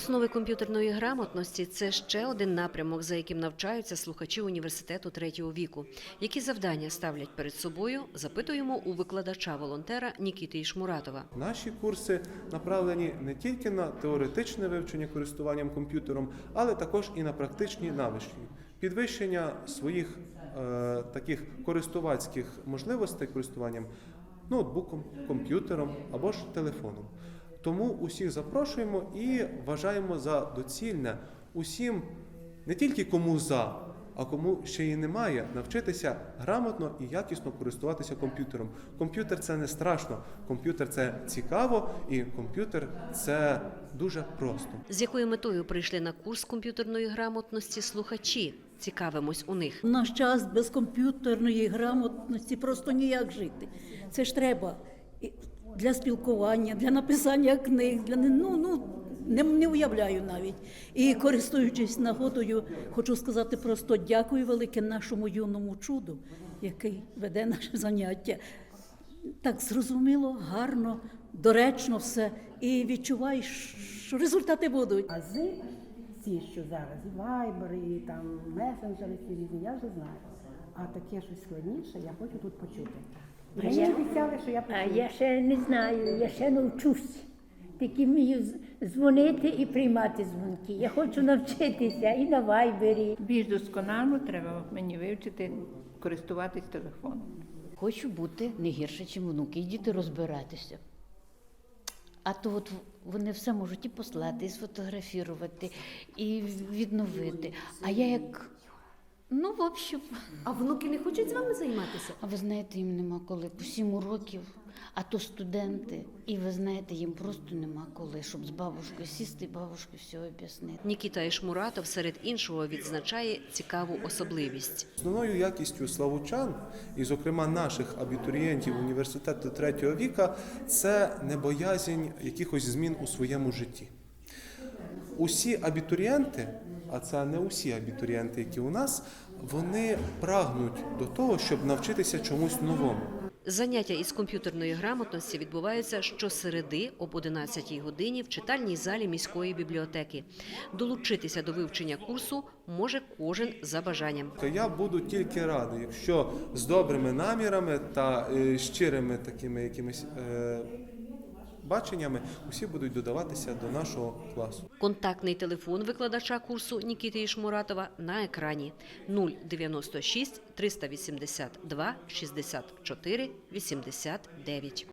Основи комп'ютерної грамотності це ще один напрямок, за яким навчаються слухачі університету третього віку. Які завдання ставлять перед собою, запитуємо у викладача-волонтера Нікіти Ішмуратова. Наші курси направлені не тільки на теоретичне вивчення користуванням комп'ютером, але також і на практичні навички, підвищення своїх е, таких користувацьких можливостей користуванням ноутбуком, комп'ютером або ж телефоном. Тому усіх запрошуємо і вважаємо за доцільне усім не тільки кому за, а кому ще й немає, навчитися грамотно і якісно користуватися комп'ютером. Комп'ютер це не страшно, комп'ютер це цікаво, і комп'ютер це дуже просто. З якою метою прийшли на курс комп'ютерної грамотності слухачі? Цікавимось у них. В наш час без комп'ютерної грамотності просто ніяк жити. Це ж треба і для спілкування, для написання книг, для ну, ну не, не уявляю навіть. І користуючись нагодою, хочу сказати просто дякую велике нашому юному чуду, який веде наше заняття. Так зрозуміло, гарно, доречно все. І відчуваєш, що результати будуть. Ази ці, що зараз, і вайбери, і там месенджери ці різні, я вже знаю. А таке щось складніше я хочу тут почути. А мені я- обіцяли, що я А я ще не знаю, я ще навчусь. Тільки вмію з- дзвонити і приймати дзвонки. Я хочу навчитися і на вайбері. Більш досконало треба мені вивчити користуватись телефоном. Хочу бути не гірше, ніж внуки, і діти розбиратися. А то от вони все можуть і послати, і сфотографірувати, і відновити. А я як. Ну, в общем, А внуки не хочуть з вами займатися? а ви знаєте, їм нема коли по сім уроків, а то студенти. І ви знаєте, їм просто нема коли, щоб з бабушкою сісти і бабушкою все об'яснити. Нікіта Ішмуратов серед іншого відзначає цікаву особливість. Основною якістю славучан, і, зокрема, наших абітурієнтів університету третього віка, це небоязнь якихось змін у своєму житті. Усі абітурієнти, а це не усі абітурієнти, які у нас, вони прагнуть до того, щоб навчитися чомусь новому. Заняття із комп'ютерної грамотності відбуваються щосереди об 11 годині в читальній залі міської бібліотеки. Долучитися до вивчення курсу може кожен за бажанням. То я буду тільки радий, якщо з добрими намірами та е, щирими такими якимись е, баченнями усі будуть додаватися до нашого класу. Контактний телефон викладача курсу Нікіти Ішмуратова на екрані 096 382 64 89.